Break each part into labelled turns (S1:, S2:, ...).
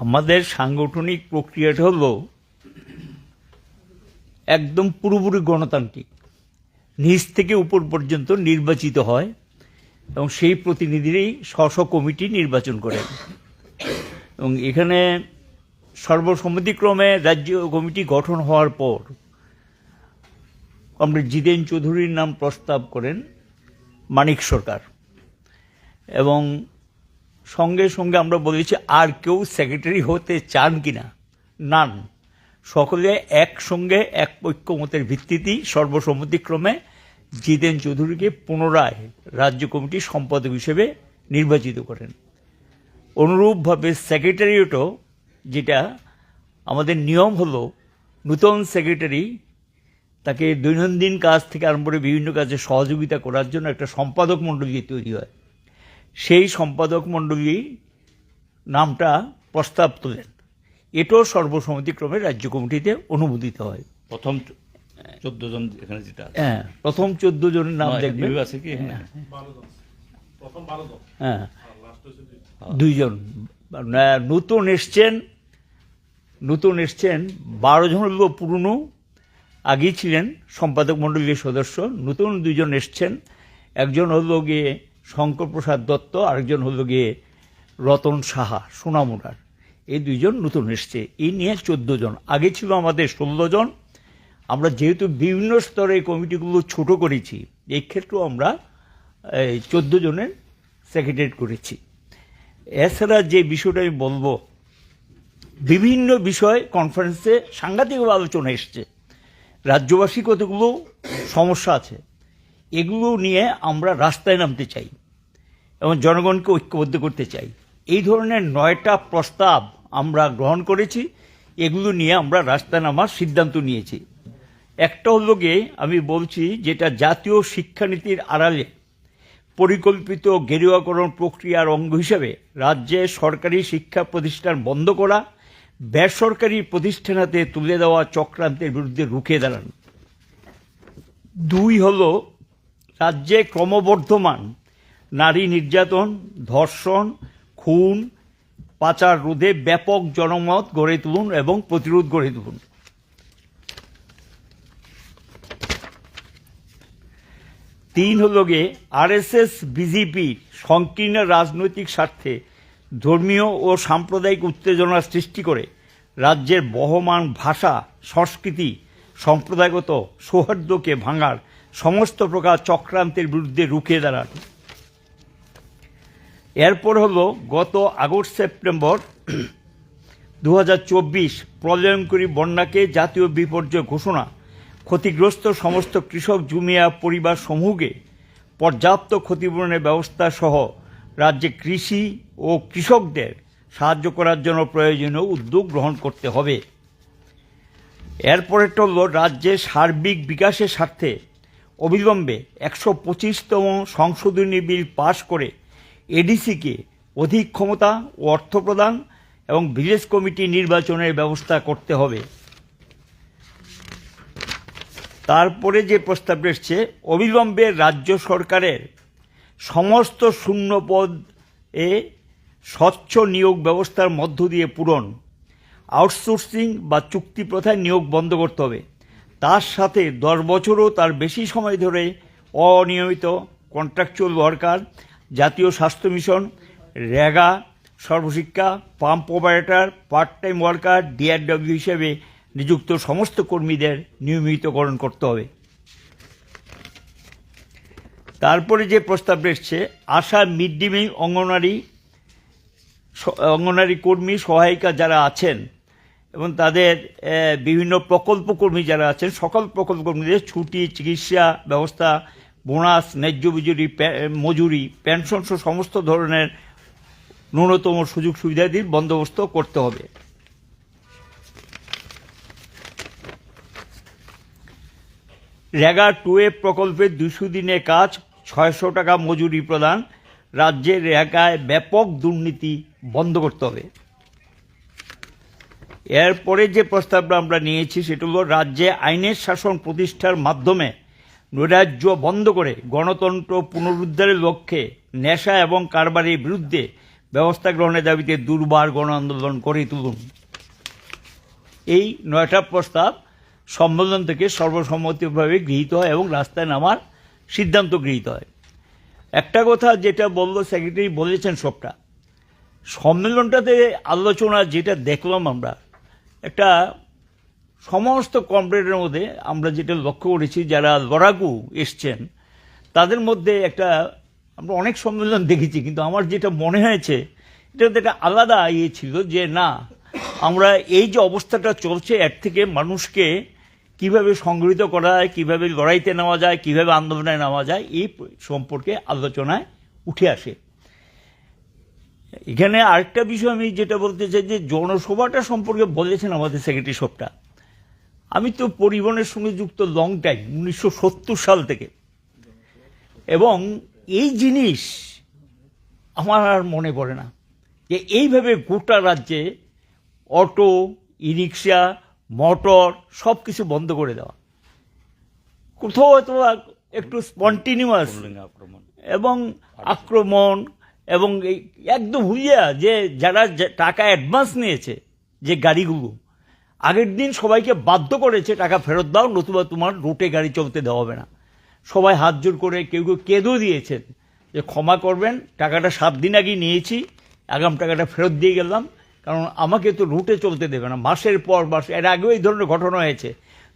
S1: আমাদের সাংগঠনিক প্রক্রিয়াটা হলো একদম পুরোপুরি গণতান্ত্রিক। নিচ থেকে উপর পর্যন্ত নির্বাচিত হয় এবং সেই প্রতিনিধিরাই স্ব কমিটি নির্বাচন করেন এবং এখানে সর্বসম্মতিক্রমে রাজ্য কমিটি গঠন হওয়ার পর আমরা জিতেন চৌধুরীর নাম প্রস্তাব করেন মানিক সরকার। এবং সঙ্গে সঙ্গে আমরা বলেছি আর কেউ সেক্রেটারি হতে চান কি না নান সকলে একসঙ্গে এক ঐক্যমতের ভিত্তিতেই সর্বসম্মতিক্রমে জিতেন চৌধুরীকে পুনরায় রাজ্য কমিটির সম্পাদক হিসেবে নির্বাচিত করেন। অনুরূপভাবে সেক্রেটারিয়েটও যেটা আমাদের নিয়ম হলো, নূতন সেক্রেটারি তাকে দৈনন্দিন কাজ থেকে আরম্ভ করে বিভিন্ন কাজে সহযোগিতা করার জন্য একটা সম্পাদক মণ্ডলী তৈরি হয়। সেই সম্পাদক মণ্ডলী নামটা প্রস্তাব তোলেন। এটাও সর্বসম্মতিক্রমে রাজ্য কমিটিতে অনুমোদিত হয়।
S2: প্রথম চোদ্দ জন এখানে যেটা
S1: হ্যাঁ প্রথম চোদ্দ জনের নাম
S2: বিভাগ আছে কি
S1: হ্যাঁ। দুইজন মানে নতুন এসছেন নতুন এসছেন বারো জন হলো পুরনো আগেই ছিলেন সম্পাদক মণ্ডলীর সদস্য। নতুন দুজন এসছেন। একজন হলো গিয়ে শঙ্কর প্রসাদ দত্ত, আরেকজন হলো গিয়ে রতন সাহা সোনামুরার এই দুইজন নতুন এসছে। এই নিয়ে চোদ্দ জন। আগে ছিল আমাদের ষোলো জন। আমরা যেহেতু বিভিন্ন স্তরে কমিটিগুলো ছোট করেছি, এই ক্ষেত্রেও আমরা চোদ্দ জনের সেক্রেটারি করেছি। এছাড়া যে বিষয়টা আমি বলব, বিভিন্ন বিষয় কনফারেন্সে সাংঘাতিকভাবে আলোচনা এসছে। রাজ্যবাসী কতগুলো সমস্যা আছে? এগুলো নিয়ে আমরা রাস্তায় নামতে চাই এবং জনগণকে ঐক্যবদ্ধ করতে চাই। এই ধরনের নয়টা প্রস্তাব আমরা গ্রহণ করেছি, এগুলো নিয়ে আমরা রাস্তায় নামার সিদ্ধান্ত নিয়েছি। একটা হলো গিয়ে আমি বলছি যেটা জাতীয় শিক্ষানীতির আড়ালে পরিকল্পিত গেরুয়াকরণ প্রক্রিয়ার অঙ্গ হিসেবে রাজ্যে সরকারি শিক্ষা প্রতিষ্ঠান বন্ধ করা, বেসরকারি প্রতিষ্ঠান হাতে তুলে দেওয়া চক্রান্তের বিরুদ্ধে রুখে দাঁড়ান। দুই হলো রাজ্যে ক্রমবর্ধমান নারী নির্যাতন, ধর্ষণ, খুন, পাচার রোধে ব্যাপক জনমত গড়ে তুলুন এবং প্রতিরোধ গড়ে তুলুন। তিন হল গিয়ে আরএসএস, বিজেপি সংকীর্ণ রাজনৈতিক স্বার্থে ধর্মীয় ও সাম্প্রদায়িক উত্তেজনা সৃষ্টি করে রাজ্যের বহমান ভাষা, সংস্কৃতি, সম্প্রদায়গত সৌহার্দ্যকে ভাঙার সমস্ত প্রকার চক্রান্তের বিরুদ্ধে রুখে দাঁড়ান। এরপর হলো গত আগস্ট সেপ্টেম্বর দু হাজার চব্বিশ প্রলয়ঙ্করী বন্যাকে জাতীয় বিপর্যয় ঘোষণা, ক্ষতিগ্রস্ত সমস্ত কৃষক জুমিয়া পরিবার সমূহকে পর্যাপ্ত ক্ষতিপূরণের ব্যবস্থা সহ রাজ্যে কৃষি ও কৃষকদের সাহায্য করার জন্য প্রয়োজনীয় উদ্যোগ গ্রহণ করতে হবে। এরপরেরটা হলো রাজ্যের সার্বিক বিকাশের স্বার্থে অবিলম্বে একশো পঁচিশতম সংশোধনী বিল পাশ করে এডিসিকে অধিক ক্ষমতা ও অর্থ প্রদান এবং ভিলেজ কমিটি নির্বাচনের ব্যবস্থা করতে হবে। তারপরে যে প্রস্তাব এসছে, অবিলম্বে রাজ্য সরকারের সমস্ত শূন্য পদ এ স্বচ্ছ নিয়োগ ব্যবস্থার মধ্য দিয়ে পূরণ, আউটসোর্সিং বা চুক্তি প্রথায় নিয়োগ বন্ধ করতে হবে। তার সাথে দশ বছরও তার বেশি সময় ধরে অনিয়মিত কন্ট্রাকচুয়াল ওয়ার্কার জাতীয় স্বাস্থ্য মিশন রেগা সর্বশিক্ষা pump operator part time worker DRW হিসেবে নিযুক্ত সমস্ত কর্মীদের নিয়মিতকরণ করতে হবে। তারপরে যে প্রস্তাব এসছে, আশা মিড ডে মিল অঙ্গনারী অঙ্গনারী কর্মী সহায়িকা যারা আছেন এবং তাদের বিভিন্ন প্রকল্প কর্মী যারা আছেন, সকল প্রকল্প কর্মীদের ছুটি, চিকিৎসা ব্যবস্থা, বোনাস, ন্যায্য মজুরি পে- মজুরি, পেনশন সহ সমস্ত ধরনের ন্যূনতম সুযোগ সুবিধাদির বন্দোবস্ত করতে হবে। রেগা টুয়ে প্রকল্পের দুশো দিনে কাজ, ছয়শো টাকা মজুরি প্রদান। রাজ্যের রেগায় ব্যাপক দুর্নীতি বন্ধ করতে হবে। এরপরে যে প্রস্তাবটা আমরা নিয়েছি, সেটা হলো রাজ্যে আইনের শাসন প্রতিষ্ঠার মাধ্যমে নৈরাজ্য বন্ধ করে গণতন্ত্র পুনরুদ্ধারের লক্ষ্যে নেশা এবং কারবারের বিরুদ্ধে ব্যবস্থা গ্রহণের দাবিতে দুর্বার গণ আন্দোলন করে তুলুন। এই নয়টা প্রস্তাব সম্মেলন থেকে সর্বসম্মতিভাবে গৃহীত হয় এবং রাস্তায় নামার সিদ্ধান্ত গৃহীত হয়। একটা কথা যেটা বলল, সেক্রেটারি বলেছেন সবটা। সম্মেলনটাতে আলোচনা যেটা দেখলাম আমরা একটা সমস্ত কমরেডের মধ্যে আমরা যেটা লক্ষ্য করেছি, যারা লড়াকু এসছেন, তাদের মধ্যে একটা আমরা অনেক সম্মেলন দেখেছি, কিন্তু আমার যেটা মনে হয়েছে এটাতে একটা আলাদা ইয়ে ছিল যে না, আমরা এই যে অবস্থাটা চলছে, এর থেকে মানুষকে কীভাবে সংগঠিত করা যায়, কীভাবে লড়াইতে নেওয়া যায়, কীভাবে আন্দোলনে নেওয়া যায়, এই সম্পর্কে আলোচনায় উঠে আসে। এখানে আরেকটা বিষয় আমি যেটা বলতে চাই যে জনসভাটা সম্পর্কে বলেছেন আমাদের সেক্রেটারি সবটা আমি তো পরিবহনের সঙ্গে যুক্ত লং টাইম উনিশশো সত্তর সাল থেকে। এবং এই জিনিস আমার আর মনে পড়ে না যে এইভাবে গোটা রাজ্যে অটো ই রিক্সা মোটর সব কিছু বন্ধ করে দেওয়া। কোথাও হয়তো একটু স্পন্টিনিউয়াস
S2: আক্রমণ।
S1: এবং আক্রমণ এবং এই একদম হুইয়া যে যারা টাকা অ্যাডভান্স নিয়েছে, যে গাড়িগুলো, আগের দিন সবাইকে বাধ্য করেছে টাকা ফেরত দাও, নতুবা তোমার রুটে গাড়ি চলতে দেওয়া হবে না। সবাই হাত জোর করে কেউ কেউ কেঁদেও দিয়েছেন যে ক্ষমা করবেন, টাকাটা সাত দিন আগেই নিয়েছি, আগাম টাকাটা ফেরত দিয়ে গেলাম, কারণ আমাকে তো রুটে চলতে দেবে না। মাসের পর মাস, এর আগেও এই ধরনের ঘটনা হয়েছে।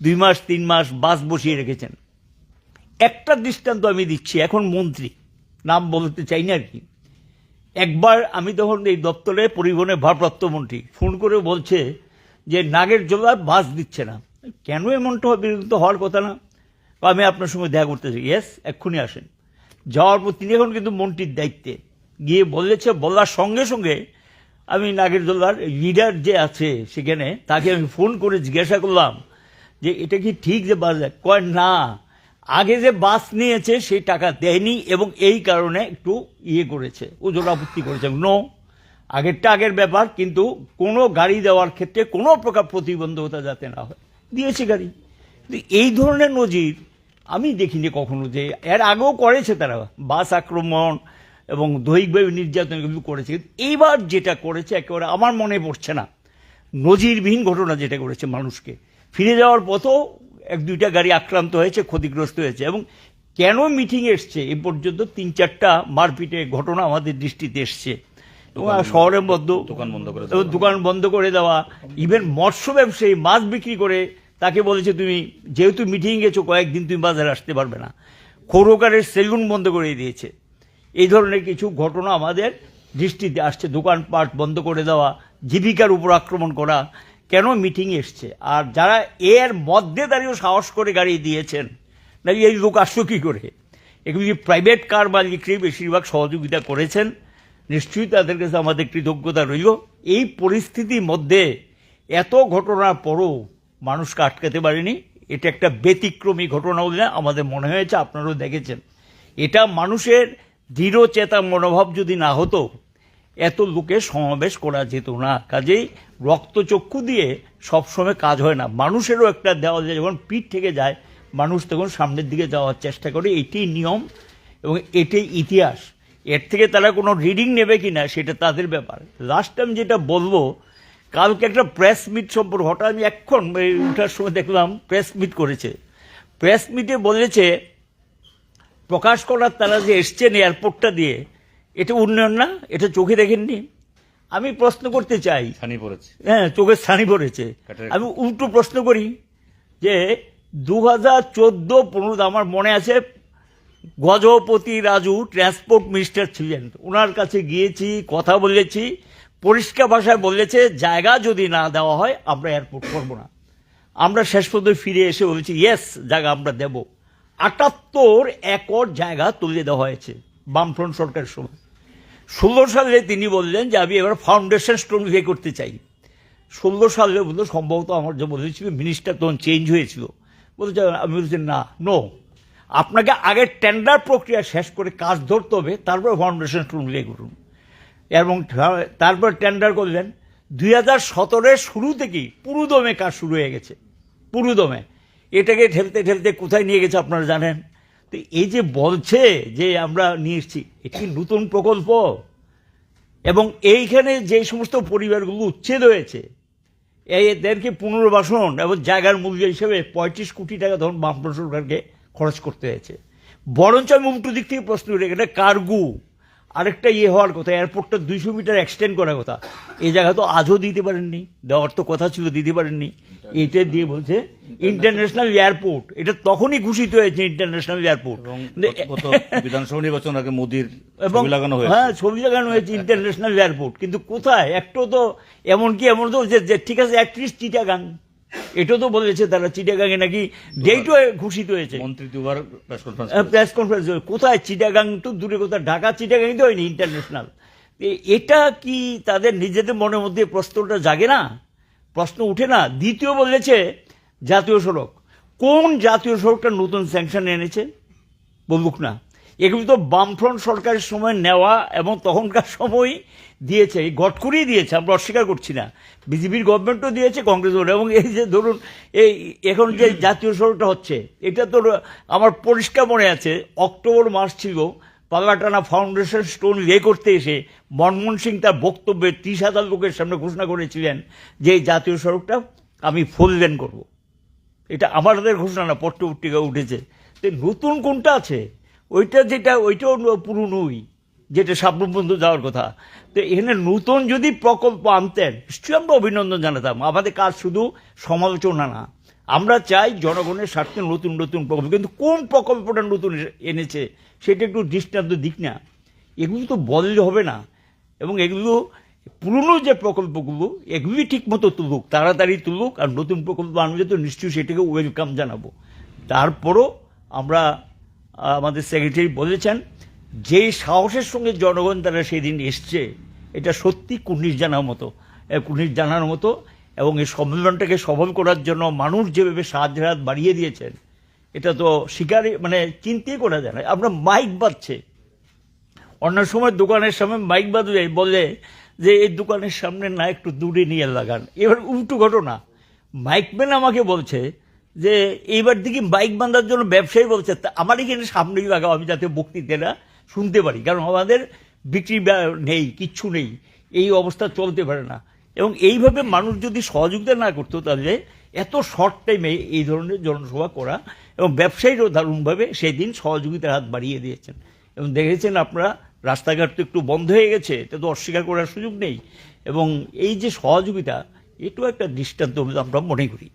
S1: দুই মাস, তিন মাস বাস বসিয়ে রেখেছেন। একটা দৃষ্টান্ত আমি দিচ্ছি, এখন মন্ত্রী, নাম বলতে চাই না আর কি। একবার আমি তখন এই দপ্তরে পরিবহনের ভারপ্রাপ্ত মন্ত্রী ফোন করে বলছে যে নাগের জোলার বাস দিচ্ছে না। কেন এমনটা এরকম হওয়ার কথা না। আমি আপনার সঙ্গে দেখা করতে চাই। ইয়েস এক্ষুনি আসেন। যাওয়ার পর তিনি এখন কিন্তু মন্ত্রীর দায়িত্বে। গিয়ে বলেছে, বলার সঙ্গে সঙ্গে আমি নাগের জোলার লিডার যে আছে সেখানে তাকে আমি ফোন করে জিজ্ঞাসা করলাম যে, এটা কি ঠিক যে দেয়? কয়, না। আগে যে বাস নিয়েছে সেই টাকা দেয়নি এবং এই কারণে একটু ইয়ে করেছে ওজন আপত্তি করেছে। নো আগেরটা আগের ব্যাপার, কিন্তু কোনো গাড়ি দেওয়ার ক্ষেত্রে কোনো প্রকার প্রতিবন্ধকতা যাতে না হয়। দিয়েছে গাড়ি। কিন্তু এই ধরনের নজির আমি দেখিনি কখনো যে এর আগেও করেছে তারা। বাস আক্রমণ এবং দৈহিকভাবে নির্যাতন করেছে। কিন্তু এইবার যেটা করেছে একেবারে আমার মনে পড়ছে না। নজিরবিহীন ঘটনা যেটা করেছে মানুষকে। ফিরে যাওয়ার পথও এক দুইটা গাড়ি আক্রান্ত হয়েছে ক্ষতিগ্রস্ত হয়েছে এবং কেন মিটিং এসছে এ পর্যন্ত তিন চারটা মারপিটের ঘটনা আমাদের দৃষ্টিতে এসছে। শহরের মধ্যে
S2: দোকান বন্ধ করে
S1: দোকান বন্ধ করে দেওয়া ইভেন মৎস্য ব্যবসায়ী মাছ বিক্রি করে তাকে বলেছে তুমি যেহেতু মিটিং গেছো কয়েকদিন তুমি বাজারে আসতে পারবে না। খৌরকারের সেলুন বন্ধ করে দিয়েছে। এই ধরনের কিছু ঘটনা আমাদের দৃষ্টিতে আসছে। দোকানপাট বন্ধ করে দেওয়া জীবিকার উপর আক্রমণ করা কেন মিটিং এসছে? আর যারা এর মধ্যে দাঁড়িয়েও সাহস করে গাড়ি দিয়েছেন না এই লোক আসলো কী করে? এগুলি প্রাইভেট কার মালিকরাই বেশিরভাগ সহযোগিতা করেছেন, নিশ্চয়ই তাদের কাছে আমাদের কৃতজ্ঞতা রইল। এই পরিস্থিতির মধ্যে এত ঘটনার পরও মানুষকে আটকাতে পারেনি। এটা একটা ব্যতিক্রমী ঘটনা বলে আমাদের মনে হয়েছে, আপনারাও দেখেছেন। এটা মানুষের দৃঢ় চেতা মনোভাব যদি না হতো এত লোকের সমাবেশ করা যেত না। কাজেই রক্তচক্ষু দিয়ে সবসময় কাজ হয় না। মানুষেরও একটা দেওয়া যায়, যখন পিঠ থেকে যায়, মানুষ তখন সামনের দিকে যাওয়ার চেষ্টা করে। এটাই নিয়ম এবং এটাই ইতিহাস। এর থেকে তারা কোনো রিডিং নেবে কি না সেটা তাদের ব্যাপার। লাস্ট টাইম যেটা বলব, কালকে একটা প্রেস মিট সম্পর্কে হঠাৎ আমি এখন উঠার সময় দেখলাম, প্রেস মিট করেছে। প্রেস মিটে বলেছে, প্রকাশ করার তারা যে এসছেন এয়ারপোর্টটা দিয়ে এটা উন্নয়ন না এটা চোখে দেখেননি? আমি প্রশ্ন করতে চাই। হ্যাঁ চোখের ছানি পড়েছে। আমি উল্টো প্রশ্ন করি যে দু হাজার চোদ্দ পনেরো আমার মনে আছে গজপতি রাজু ট্রান্সপোর্ট মিনিস্টার ছিলেন। ওনার কাছে গিয়েছি কথা বলেছি পরিষ্কার ভাষায় বলেছে জায়গা যদি না দেওয়া হয় আমরা এয়ারপোর্ট করব না। আমরা শেষ পর্যন্ত ফিরে এসে বলেছি ইয়েস জায়গা আমরা দেব। আটাত্তর একর জায়গা তুলে দেওয়া হয়েছে বামফ্রন্ট সরকারের সময়। ষোলো সালে তিনি বললেন যে আমি এবার ফাউন্ডেশন স্টোন বিয়ে করতে চাই। ষোলো সালে বলতে সম্ভবত আমার যে বলেছিল মিনিস্টার তখন চেঞ্জ হয়েছিল। বলতে চাই, আমি বলছি, না নো আপনাকে আগে টেন্ডার প্রক্রিয়া শেষ করে কাজ ধরতে হবে, তারপরে ফাউন্ডেশন স্টোন বিয়ে করুন। এবং তারপর টেন্ডার করলেন। দুই হাজার সতেরোর শুরু থেকেই পুরুদমে কাজ শুরু হয়ে গেছে। পুরুদমে। এটাকে ঠেলতে ঠেলতে কোথায় নিয়ে গেছে আপনারা জানেন? তো এই যে বলছে যে আমরা নিয়ে এসছি, এটি নতুন প্রকল্প। এবং এইখানে যে সমস্ত পরিবারগুলো উচ্ছেদ হয়েছে, এদেরকে পুনর্বাসন এবং জায়গার মূল্য হিসেবে পঁয়ত্রিশ কোটি টাকা ধরুন বামফ্রন্ট সরকারকে খরচ করতে হয়েছে। বরঞ্চ আমি উল্টো দিক থেকে প্রশ্ন উঠে এটা কার্গু আরেকটা ইয়ে হওয়ার কথা এয়ারপোর্টটা দুইশো মিটার এক্সটেন্ড করার কথা। এই জায়গা তো আজও দিতে পারেননি দেওয়ার তো কথা ছিল দিতে পারেননি। এটা দিয়ে বলছে ইন্টারন্যাশনাল এয়ারপোর্ট এটা তখনই ঘোষিত হয়েছে ইন্টারন্যাশনাল এয়ারপোর্ট
S2: বিধানসভা নির্বাচন আগে মোদির
S1: এবং
S2: লাগানো হয়েছে।
S1: হ্যাঁ ছবি লাগানো হয়েছে ইন্টারন্যাশনাল এয়ারপোর্ট কিন্তু কোথায়? একটাও তো এমন কি এমন তো যে ঠিক আছে একত্রিশ চিটাগাং এটাও তো বলেছে তারা চিটাগাঙে নাকি ডেটও ঘোষিত হয়েছে।
S2: মন্ত্রী দুবার প্রেস কনফারেন্স
S1: প্রেস কনফারেন্স কোথায়? চিটাগাং তো দূরে কোথায় ঢাকা চিটাগাং তো হয়নি ইন্টারন্যাশনাল এটা কি তাদের নিজেদের মনের মধ্যে প্রশ্নটা জাগে না? প্রশ্ন উঠে না? দ্বিতীয় বলেছে জাতীয় সড়ক। কোন জাতীয় সড়কটা নতুন স্যাংশন এনেছে? বলুক না। এগুলো তো বামফ্রন্ট সরকারের সময় নেওয়া এবং তখনকার সময় দিয়েছে, এই গটকরেই দিয়েছে, আমরা অস্বীকার করছি না। বিজেপির গভর্নমেন্টও দিয়েছে কংগ্রেস এবং এই যে ধরুন, এই এখন যে জাতীয় সড়কটা হচ্ছে, এটা তো আমার পরিষ্কার মনে আছে, অক্টোবর মাস ছিল পাল্লাটানা ফাউন্ডেশন স্টোন রে করতে এসে মনমোহন সিং তার বক্তব্যে ত্রিশ হাজার লোকের সামনে ঘোষণা করেছিলেন যে এই জাতীয় সড়কটা আমি ফুল লেন করব। এটা আমাদের ঘোষণা না পট্ট পত্রিকা উঠেছে। তো নতুন কোনটা আছে? ওইটা যেটা ওইটাও পুরনোই, যেটা সাবরুম যাওয়ার কথা। তো এখানে নতুন যদি প্রকল্প আনতেন, নিশ্চয়ই আমরা অভিনন্দন জানাতাম। আমাদের কাজ শুধু সমালোচনা না। আমরা চাই জনগণের স্বার্থে নতুন নতুন প্রকল্প। কিন্তু কোন প্রকল্পটা নতুন এনেছে, সেটা একটু দৃষ্টান্ত দিক না। এগুলো তো বললে হবে না। এবং এগুলো পুরনো যে প্রকল্পগুলো এগুলি ঠিক মতো তুলুক, তাড়াতাড়ি তুলুক, আর নতুন প্রকল্প আনলে তো নিশ্চয়ই সেটাকে ওয়েলকাম জানাব। তারপরও আমরা আমাদের সেক্রেটারি বলেছেন যে সাহসের সঙ্গে জনগণ তারা সেদিন এসছে, এটা সত্যি কুর্নিশ জানার মতো। কুর্নিশ জানার মতো এবং এই সম্মেলনটাকে সফল করার জন্য মানুষ যেভাবে সাহায্যের হাত বাড়িয়ে দিয়েছেন, এটা তো স্বীকারই মানে চিন্তাই করা যায় না। আমরা মাইক বাজছে। অন্য সময় দোকানের সামনে মাইক বাজবে, বলে যে এই দোকানের সামনে না, একটু দূরে নিয়ে লাগান। এবার উল্টো ঘটনা। মাইকম্যান আমাকে বলছে যে এইবার দিকে বাইক বাঁধার জন্য ব্যবসায়ী বলছে আমার এখানে সামনেই লাগাও আমি যাতে বক্তৃতাটা শুনতে পারি। কারণ আমাদের বিক্রি নেই, কিচ্ছু নেই, এই অবস্থা চলতে পারে না। এবং এইভাবে মানুষ যদি সহযোগিতা না করতো তাহলে এত শর্ট টাইমে এই ধরনের জনসভা করা এবং ব্যবসায়ীরাও দারুণভাবে সেদিন সহযোগিতার হাত বাড়িয়ে দিয়েছেন। এবং দেখেছেন আপনারা, রাস্তাঘাট তো একটু বন্ধ হয়ে গেছে, এটা তো অস্বীকার করার সুযোগ নেই। এবং এই যে সহযোগিতা, এটাও একটা দৃষ্টান্ত আমরা মনে করি।